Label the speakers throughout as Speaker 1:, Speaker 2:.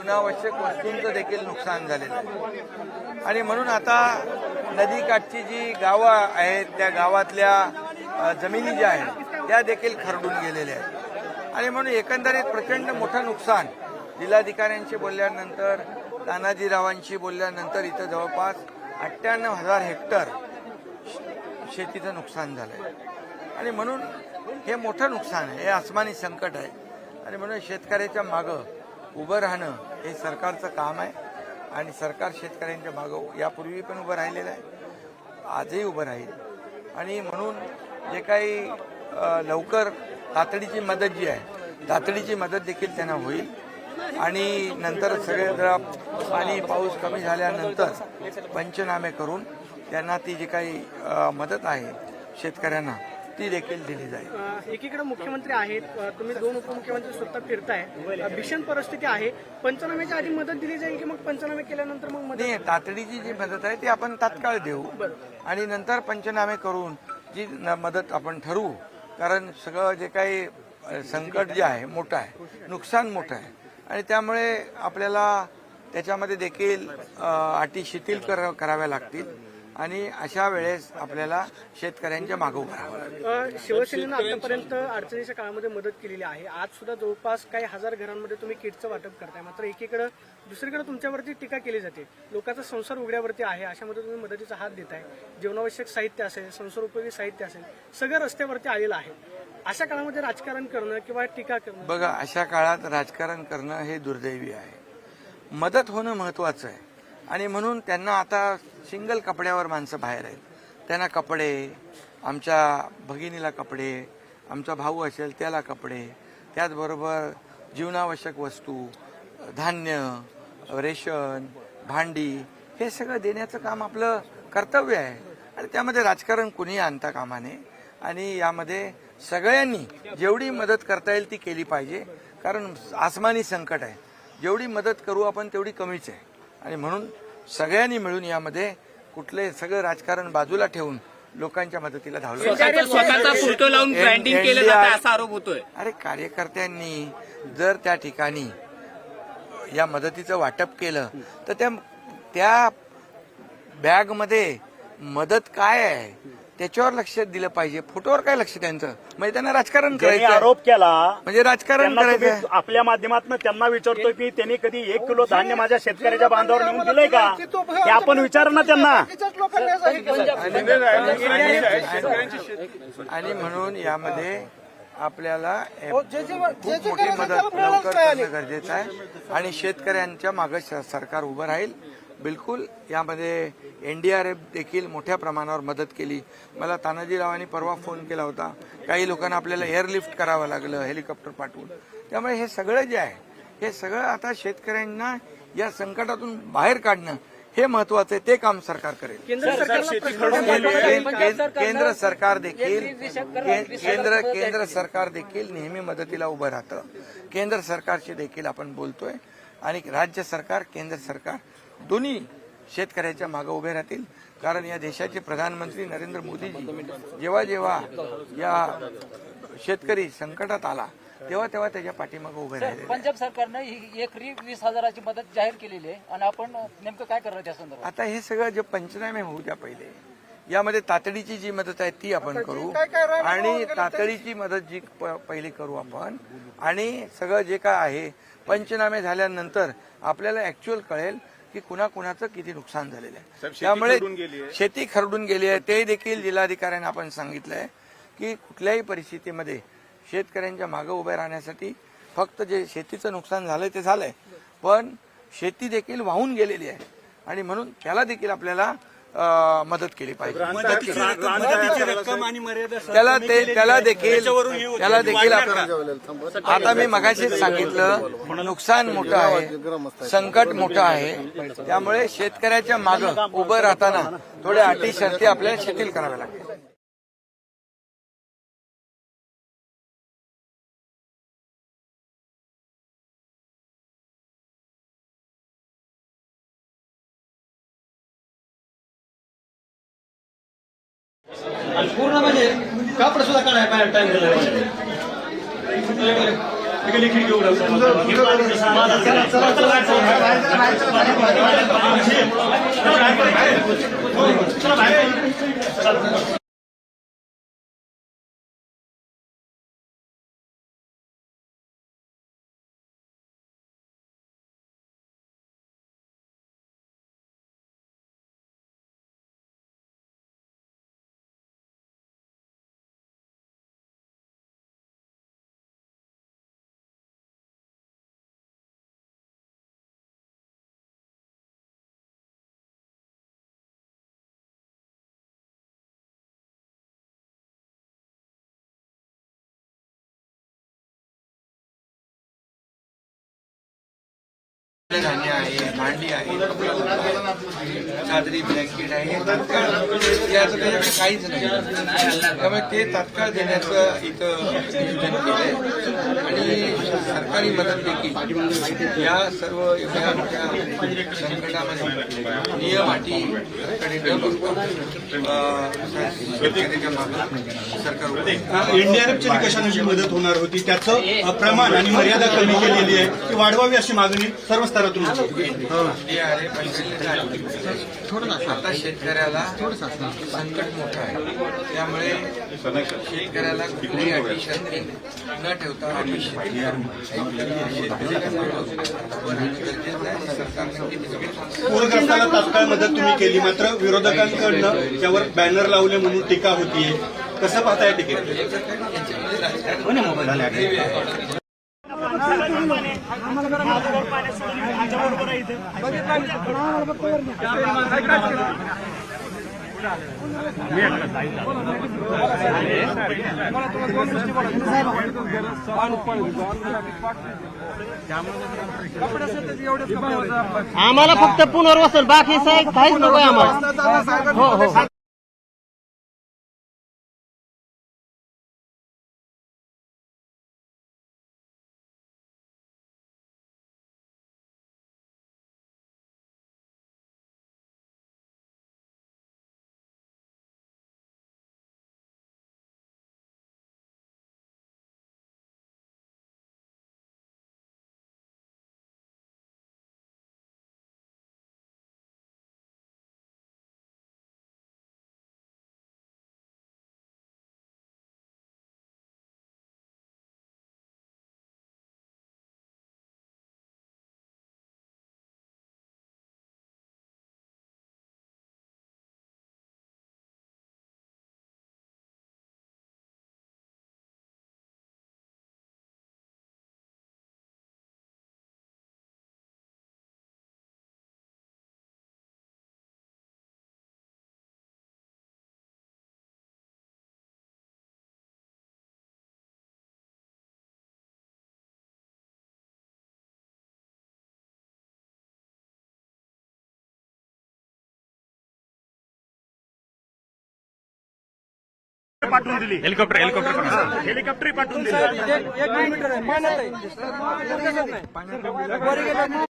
Speaker 1: जीवनावश्यक वस्तूंचं देखील नुकसान झालेलं आहे. आणि म्हणून आता नदीकाठची जी गावं आहेत त्या गावातल्या जमिनी ज्या आहेत त्या देखील खरडून गेलेल्या आहेत. आणि म्हणून एकंदरीत प्रचंड मोठं नुकसान जिल्हाधिकाऱ्यांशी बोलल्यानंतर तानाजीरावांशी बोलल्यानंतर इथं जवळपास अठ्ठ्याण्णव हजार हेक्टर शेतीचं नुकसान झालं आहे आणि म्हणून हे मोठं नुकसान आहे हे आसमानी संकट आहे. आणि म्हणून शेतकऱ्याच्या मागं उभं राहणं हे सरकारचं काम आहे आणि सरकार शेतकऱ्यांच्या मागं यापूर्वी पण उभं राहिलेलं आहे. आजही उभं राहील. आणि म्हणून जे काही लवकर तातडीची मदत जी आहे तातडीची मदत देखील त्यांना होईल. आणि नंतर सगळे जरा पाणी पाऊस कमी झाल्यानंतर पंचनामे करून त्यांना ती जी काही मदत आहे शेतकऱ्यांना ती देखील दिली जाईल.
Speaker 2: एकीकडे मुख्यमंत्री आहेत तुम्ही दोन उपमुख्यमंत्री स्वतः फिरताय. भीषण परिस्थिती आहे. पंचनाम्याच्या आधी मदत दिली जाईल की मग पंचनामे केल्यानंतर मग मदत?
Speaker 1: नाही तातडीची जी मदत आहे ती आपण तात्काळ देऊ. आणि नंतर पंचनामे करून जी मदत आपण ठरवू. कारण सगळं जे काही संकट जे आहे मोठं आहे नुकसान मोठं आहे. आणि त्यामुळे आपल्याला त्याच्यामध्ये देखील अटी शिथिल कर- कराव्या लागतील. आणि अशा वेळेस आपल्याला शेतकऱ्यांच्या मागं उभं
Speaker 2: शिवसेनेनं आतापर्यंत अडचणीच्या काळामध्ये मदत केलेली आहे. आज सुद्धा जवळपास काही हजार घरांमध्ये तुम्ही किटचं वाटप करताय. मात्र एकीकडे दुसरीकडे तुमच्यावरती टीका केली जाते. लोकांचा संसार उघड्यावरती आहे अशामध्ये तुम्ही मदतीचा हात देताय. जीवनावश्यक साहित्य असेल संसार उपयोगी साहित्य असेल सगळं रस्त्यावरती आलेलं आहे. अशा काळामध्ये राजकारण करणं किंवा टीका करणं
Speaker 1: बघा अशा काळात राजकारण करणं हे दुर्दैवी आहे. मदत होणं महत्वाचं आहे. आणि म्हणून त्यांना आता सिंगल कपड्यावर माणसं बाहेर आहेत. त्यांना कपडे आमच्या भगिनीला कपडे आमचा भाऊ असेल त्याला कपडे त्याचबरोबर जीवनावश्यक वस्तू धान्य रेशन भांडी हे सगळं देण्याचं काम आपलं कर्तव्य आहे. आणि त्यामध्ये राजकारण कुणीही आणता कामा नये आणि यामध्ये सगळ्यांनी जेवढी मदत करता येईल ती केली पाहिजे. कारण आसमानी संकट आहे. जेवढी मदत करू आपण तेवढी कमीच आहे. आणि म्हणून सगळ्यांनी मिळून यामध्ये कुठले सगळं राजकारण बाजूला ठेवून लोकांच्या मदतीला धावलं.
Speaker 3: स्वतःचा स्वतःचा फोटो लावून
Speaker 1: एन-
Speaker 3: ब्रँडिंग केलं
Speaker 1: NDR
Speaker 3: जातं असा आरोप होतोय.
Speaker 1: अरे कार्यकर्त्यांनी जर त्या ठिकाणी या मदतीचं वाटप केलं तर त्या त्या बॅगमध्ये मदत काय आहे? त्याच्यावर लक्ष दिलं पाहिजे. फोटोवर काय लक्ष त्यांचं? म्हणजे त्यांना राजकारण करायचं आहे.
Speaker 4: आरोप केला
Speaker 1: म्हणजे राजकारण
Speaker 4: त्यांना
Speaker 1: करायचं
Speaker 4: तुम्ही. आपल्या माध्यमातून त्यांना विचारतो की त्यांनी कधी एक किलो धान्य माझ्या शेतकऱ्याच्या बांधावर नेऊन दिलंय का? हे आपण विचार ना त्यांना.
Speaker 1: आणि म्हणून यामध्ये आपल्याला खूप मोठी मदत लवकर करणं गरजेचं आहे. आणि शेतकऱ्यांच्या मागे श- सरकार उभं राहील. बिलकुल यामध्ये एनडीआरएफ देखील मोठ्या प्रमाणावर मदत केली. मला तानाजीरावांनी परवा फोन केला होता. काही लोकांना आपल्याला एअरलिफ्ट करावं लागलं हेलिकॉप्टर पाठवून. त्यामुळे हे सगळं जे आहे हे सगळं आता शेतकऱ्यांना या संकटातून बाहेर काढणं हे महत्वाचं आहे. ते काम सरकार करेल.
Speaker 2: केंद्र
Speaker 1: केंद्र सरकार देखील के- केंद्र केंद्र सरकार देखील नेहमी मदतीला उभं राहतं. केंद्र सरकारशी देखील आपण बोलतोय. आणि राज्य सरकार केंद्र सरकार दोन्ही शेतकऱ्याच्या मागे उभे राहतील. कारण या देशाचे प्रधानमंत्री नरेंद्र मोदीजी जेव्हा जेव्हा या शेतकरी संकटात आला तेव्हा तेव्हा त्याच्या पाठीमागे उभे राहिले
Speaker 5: पंजाब सरकारनं ही एकरी वीस हजाराची मदत जाहीर केलेली आहे. आणि आपण नेमकं काय करणार त्या संदर्भात?
Speaker 1: आता हे सगळं जे पंचनामे होऊ द्या पहिले यामध्ये तातडीची जी मदत आहे ती आपण करू. आणि तातडीची मदत जी प- पहिली करू आपण. आणि सगळं जे काय आहे पंचनामे झाल्यानंतर आपल्याला ऍक्च्युअल कळेल की कुणाकुणाचं किती नुकसान झालेलं आहे. त्यामुळे शेती खरडून गेली आहे. ते देखील जिल्हाधिकाऱ्यांना आपण सांगितलंय की कुठल्याही परिस्थितीमध्ये शेतकऱ्यांच्या मागे उभे राहण्यासाठी फक्त जे शेतीचं नुकसान झालंय ते झालंय. पण शेती देखील वाहून गेलेली आहे. आणि म्हणून त्याला देखील आपल्याला मदत केली पाहिजे. त्याला ते त्याला देखील त्याला देखील आपण- आता मी मगाशीच सांगितलं नुकसान मोठं आहे. संकट मोठं आहे. त्यामुळे शेतकऱ्याच्या मागं उभं राहताना थोड्या अटी शर्ती आपल्याला शिथिल कराव्या लागतील.
Speaker 6: कापड सुद्धा काढाय काढायला टाइम दिला
Speaker 1: धान्य आहे भांडी आहे चादरी ब्लँकेट आहे हे तात्काळ याचं त्याच्याकडे काहीच नाही. त्यामुळे ते तात्काळ देण्याचं इथं नियोजन केलंय. आणि सरकारी मदत देखील या सर्व एवढ्या मोठ्या संकटामध्ये नियम अटी न बघता. सरकार
Speaker 6: एनडीआरएफच्या निकषाने मदत होणार होती. त्याचं प्रमाण आणि मर्यादा कमी केलेली आहे. ती वाढवावी अशी मागणी सर्व स्तरातून होती.
Speaker 1: ते आहे पंचवीस आता शेतकऱ्याला संकट मोठं आहे. त्यामुळे शेतकऱ्याला अटी शर्ती न ठेवता
Speaker 6: पूरग्रस्तांना तात्काळ मदत तुम्ही केली मात्र विरोधकांकडनं त्यावर बॅनर लावले म्हणून टीका होतीये. कसं पाहताय
Speaker 1: याच्यामध्ये राजकारण
Speaker 7: आम्हाला फक्त पुनर्वसन बाकी साहेब काहीच नको आम्हाला. हो हो.
Speaker 4: पाठवून दिली. हेलिकॉप्टर हेलिकॉप्टर हेलिकॉप्टर पाठवून दिली.
Speaker 2: एक किलोमीटर आहे. पाण्यात आहे.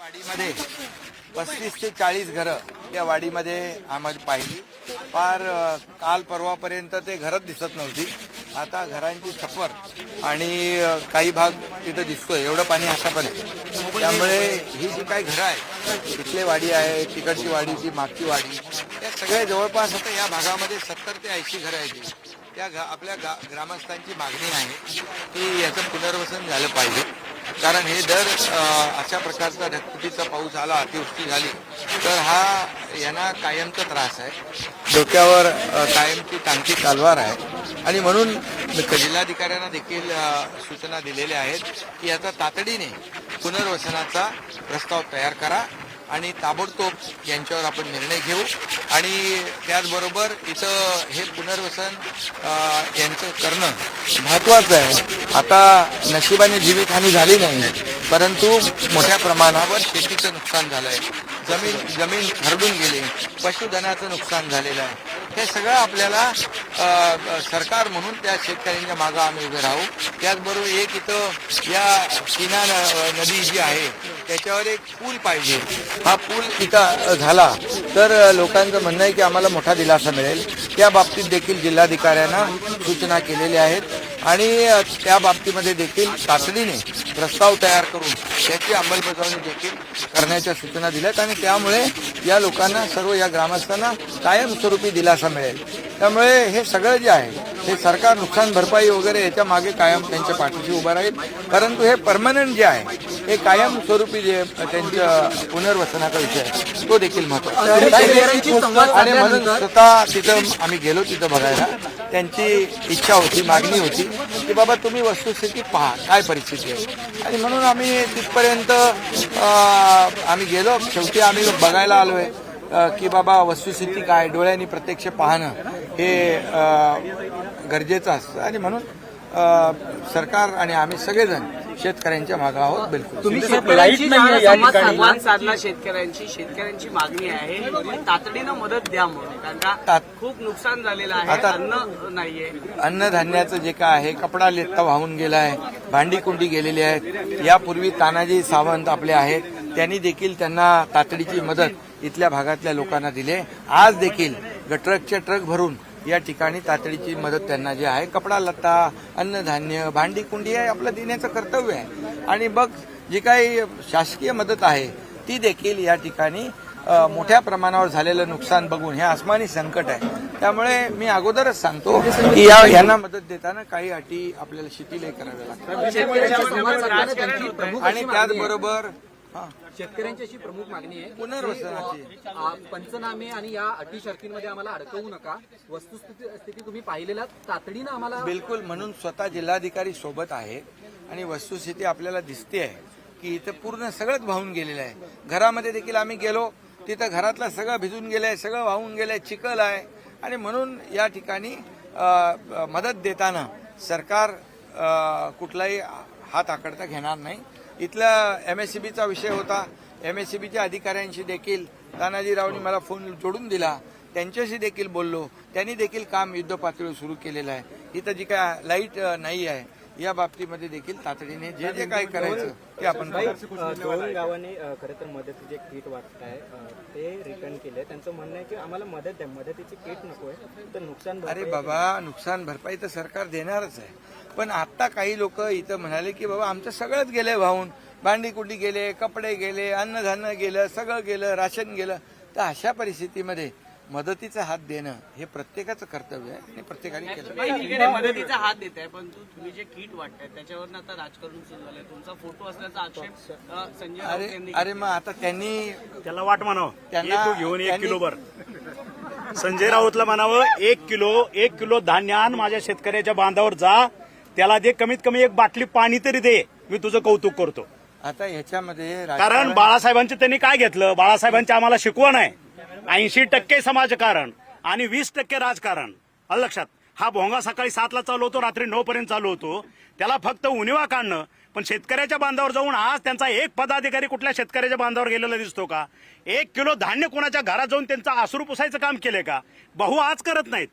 Speaker 1: वाडीमध्ये पस्तीस ते चाळीस घरं या वाडीमध्ये आम्हाला पाहिली. फार काल परवापर्यंत ते घरच दिसत नव्हती. आता घरांची छप्पर आणि काही भाग तिथं दिसतोय. एवढं पाणी आता पण त्यामुळे ही जी काही घरं आहेत तिथले वाडी आहे तिकडची वाडी ती मागची वाडी या सगळ्या जवळपास आता या भागामध्ये सत्तर ते ऐंशी घरं आहेत. त्या गा आपल्या गा ग्रामस्थांची मागणी आहे की याचं पुनर्वसन झालं पाहिजे. कारण हे दर अशा प्रकारचा ढगफुटीचा पाऊस आला अतिवृष्टी झाली तर हा यांना कायमचा त्रास आहे. डोक्यावर कायमची टांगती तलवार आहे. आणि म्हणून जिल्हाधिकाऱ्यांना देखील सूचना दिलेल्या आहेत की याचा तातडीने पुनर्वसनाचा प्रस्ताव तयार करा. आणि ताबडतोब यांच्यावर आपण निर्णय घेऊ. आणि त्याचबरोबर इथं हे पुनर्वसन यांचं करणं महत्वाचं आहे. आता नशिबाने जीवितहानी झाली नाही परंतु मोठ्या प्रमाणावर शेतीचं नुकसान झालं आहे जमीन जमीन हरडून गेली पशुधनाचं नुकसान झालेलं आहे. हे सगळं आपल्याला सरकार म्हणून त्या शेतकऱ्यांच्या मागं आम्ही उभे राहू. त्याचबरोबर एक इथं या किना न- नदी जी आहे त्याच्यावर एक पूल पाहिजे. हा पूल इथं झाला. तर लोकांचं म्हणणं आहे की आम्हाला मोठा दिलासा मिळेल. त्या बाबतीत देखील जिल्हाधिकाऱ्यांना सूचना केलेल्या आहेत. आणि त्या बाबतीमध्ये देखील तातडीने प्रस्ताव तयार करून त्याची अंमलबजावणी देखील करण्याच्या सूचना दिल्यात. आणि त्यामुळे या लोकांना सर्व या ग्रामस्थांना कायमस्वरूपी दिलासा मिळेल. त्यामुळे हे सगळं जे आहे हे सरकार नुकसान भरपाई वगैरे याच्या मागे कायम त्यांच्या पाठीशी उभं राहील. परंतु हे परमनंट जे आहे हे कायमस्वरूपी जे त्यांच्या पुनर्वसनाचा विषय आहे तो देखील महत्त्वाचा आहे. आणि म्हणून स्वतः तिथं आम्ही गेलो तिथं बघायला. त्यांची इच्छा होती मागणी होती की बाबा तुम्ही वस्तुस्थिती पहा काय परिस्थिती आहे. आणि म्हणून आम्ही तिथपर्यंत आम्ही गेलो. शेवटी आम्ही बघायला आलोय. अ, की बाबा वस्तुस्थिती काय डोळ्यांनी प्रत्यक्ष पाहणं हे गरजेचं असतं. आणि म्हणून सरकार आणि आम्ही सगळेजण शेतकऱ्यांच्या मागे आहोत बिलकुल.
Speaker 3: तुम्ही शेतकऱ्यांची संवाद साधला शेतकऱ्यांची शेतकऱ्यांची मागणी आहे. की तातडीनं मदत द्या म्हणून. कारण खूप नुकसान झालेलं आहे
Speaker 1: आता-
Speaker 3: अन्न नाहीये.
Speaker 1: अन्नधान्याचं जे काय आहे कपडा लेत्ता वाहून गेला आहे भांडी कुंडी गेलेली आहेत. यापूर्वी तानाजी सावंत आपले आहेत. त्यांनी देखील त्यांना तातडीची मदत इथल्या भागातल्या लोकांना दिली. आज देखील ट्रकचे ट्रक भरून या ठिकाणी तातडीची मदत त्यांना जी आहे कपडा लत्ता अन्नधान्य भांडी कुंडी आहे आपलं देण्याचं कर्तव्य आहे. आणि मग जी काही शासकीय मदत आहे ती देखील या ठिकाणी मोठ्या प्रमाणावर झालेलं नुकसान बघून हे आसमानी संकट आहे. त्यामुळे मी अगोदरच सांगतो की या यांना मदत देताना काही अटी आपल्याला शिथिलही कराव्या लागतात. आणि त्याचबरोबर
Speaker 5: शेतकऱ्यांची अशी प्रमुख मागणी आहे
Speaker 1: पुनर्वसनाची.
Speaker 5: आ, पंचनामे आणि या अटी शर्तींमध्ये आम्हाला अडकवू नका. वस्तुस्थिती स्थिती तुम्ही पाहिलेला तातडीनं आम्हाला
Speaker 1: बिलकुल म्हणून स्वतः जिल्हाधिकारी सोबत आहे आणि वस्तुस्थिती आपल्याला दिसते आहे की इथं पूर्ण सगळंच वाहून गेलेलं आहे. घरामध्ये देखील आम्ही गेलो तिथं घरातलं सगळं भिजून गेलंय सगळं वाहून गेलंय चिखल आहे. आणि म्हणून या ठिकाणी मदत देताना सरकार कुठलाही हात आकडता घेणार नाही. इथला एम एस सी बीचा विषय होता. एम एस सी बीच्या अधिकाऱ्यांशी देखील तानाजीरावनी मला फोन जोडून दिला. त्यांच्याशी देखील बोललो. त्यांनी देखील काम युद्धपातळीवर सुरू केलेलं आहे. इथं जी काय लाइट नाही आहे. या बाबतीमध्ये देखील तातडीने जे जे काय करायचं ते आपण
Speaker 2: दोन गावांनी खरं तर मदतीचे किट वाटत आहे ते रिटर्न केले त्यांचं म्हणणं आहे की आम्हाला मदत द्या. मदतीची किट नको आहे तर नुकसान
Speaker 1: अरे बाबा नुकसान भरपाई तर सरकार देणारच आहे. पण आता काही लोक इथं म्हणाले की बाबा आमचं सगळंच गेलंय वाहून. भांडी कुंडी गेले कपडे गेले अन्नधान्य गेलं सगळं गेलं राशन गेलं. तर अशा परिस्थितीमध्ये मदतीचा हात देणं हे प्रत्येकाचं कर्तव्य आहे आणि प्रत्येकाने केलं
Speaker 3: मदतीचा हात देत आहे पण तू- तुम्ही जे किट वाटताय त्याच्यावर आता राजकारण सुरू झालंय. तुमचा फोटो असल्याचा आक्षेप संजय
Speaker 1: अरे अरे मग आता त्यांनी
Speaker 4: त्याला वाट म्हणावं.
Speaker 1: त्यांना-
Speaker 4: ये तू घेऊन एक
Speaker 1: त्यांनी-
Speaker 4: किलो भर. संजय राऊतला म्हणावं एक किलो एक किलो धान्य आण माझ्या शेतकऱ्याच्या बांधावर जा. त्याला दे कमीत कमी एक बाटली पाणी तरी दे. मी तुझं कौतुक करतो.
Speaker 1: आता ह्याच्यामध्ये
Speaker 4: कारण बाळासाहेबांचं त्यांनी काय घेतलं? बाळासाहेबांची आम्हाला शिकवण आहे. ऐंशी टक्के समाजकारण आणि वीस टक्के राजकारण. आलं लक्षात. हा भोंगा सकाळी सातला चालू होतो रात्री नऊ पर्यंत चालू होतो. त्याला फक्त उनिवा काढणं. पण शेतकऱ्याच्या बांधावर जाऊन आज त्यांचा एक पदाधिकारी कुठल्या शेतकऱ्याच्या बांधावर गेलेला दिसतो का? एक किलो धान्य कोणाच्या घरात जाऊन त्यांचा आसरू पुसायचं काम केलंय का? बहु आज करत नाहीत.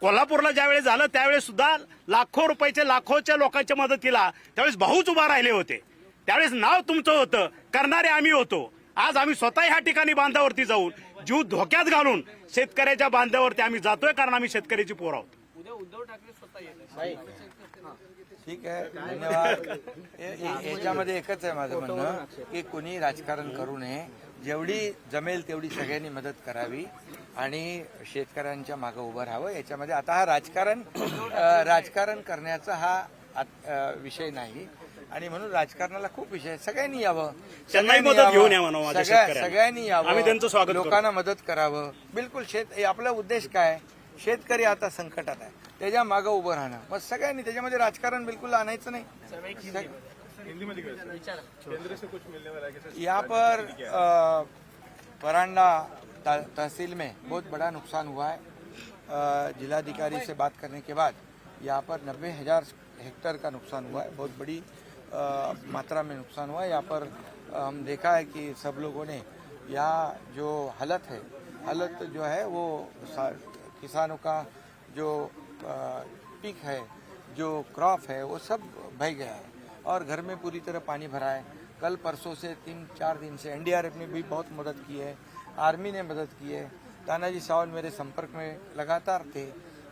Speaker 4: कोल्हापूरला ज्यावेळेस झालं त्यावेळेस सुद्धा लाखो रुपयाचे लाखोच्या लोकांच्या मदतीला त्यावेळेस भाऊच उभा राहिले होते. त्यावेळेस नाव तुमचं होतं करणारे आम्ही होतो. आज आम्ही स्वतः ह्या ठिकाणी बांधावरती जाऊन जीव धोक्यात घालून शेतकऱ्याच्या बांधावरती आम्ही जातोय कारण आम्ही शेतकऱ्याची पोर आहोत.
Speaker 3: उद्या उद्धव ठाकरे स्वतः येत आहेत.
Speaker 1: ठीक आहे. धन्यवाद. याच्यामध्ये एकच आहे माझं म्हणणं की कोणी राजकारण करू नये. जेवढी जमेल तेवढी सगळ्यांनी मदत करावी आणि शेतकऱ्यांच्या मागे उभं राहावं. याच्यामध्ये आता हा राजकारण राजकारण करण्याचा हा विषय नाही. आणि म्हणून राजकारणाला खूप विषय आहे. सगळ्यांनी यावं.
Speaker 4: त्यांनाही मदत
Speaker 1: यावं.
Speaker 4: घेऊन माझ्या
Speaker 1: सगळ्या-
Speaker 4: शेतकऱ्यांना.
Speaker 1: सगळ्यांनी यावं.
Speaker 4: आम्ही त्यांचं स्वागत करू.
Speaker 1: लोकांना मदत करावं. बिलकुल शेत हे आपला उद्देश काय? शेतकरी आता संकटात आहे. त्याच्यामागे उभं राहणं. मग सगळ्यांनी त्याच्यामध्ये राजकारण बिलकुल आणायचं नाही. यहाँ पर अ, परांडा त- तहसील में बहुत बड़ा नुकसान हुआ है। अ, जिलाधिकारी से बात करने के बाद यहाँ पर नब्बे हजार हेक्टेयर का नुकसान हुआ है। बहुत बड़ी मात्रा में नुकसान हुआ। यहाँ पर हम देखा है कि सब लोगों ने यहाँ जो हालत है, हालत जो है वो किसानों का जो पिक है, जो क्रॉप है, वो सब बह गया है और घर में पूरी तरह पानी भरा है। कल परसों से तीन, चार दिन से एनडीआरएफ ने भी बहुत मदद की है, आर्मी ने मदद की है। तानाजी सावंत मेरे संपर्क में लगातार थे।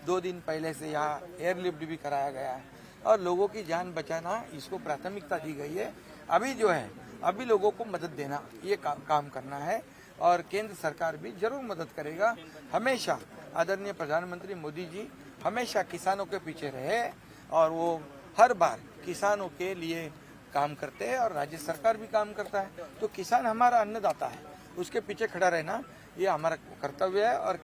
Speaker 1: दो दिन पहले से यहाँ एयरलिफ्ट भी कराया गया है। और लोगों की जान बचाना इसको प्राथमिकता दी गई है। अभी जो है अभी लोगों को मदद देना ये का, काम करना है और केंद्र सरकार भी ज़रूर मदद करेगा। हमेशा आदरणीय प्रधानमंत्री मोदी जी हमेशा किसानों के पीछे रहे और वो हर बार किसानों के लिए काम करते हैं और राज्य सरकार भी काम करता है। तो किसान हमारा अन्नदाता है उसके पीछे खड़ा रहना ये हमारा कर्तव्य है और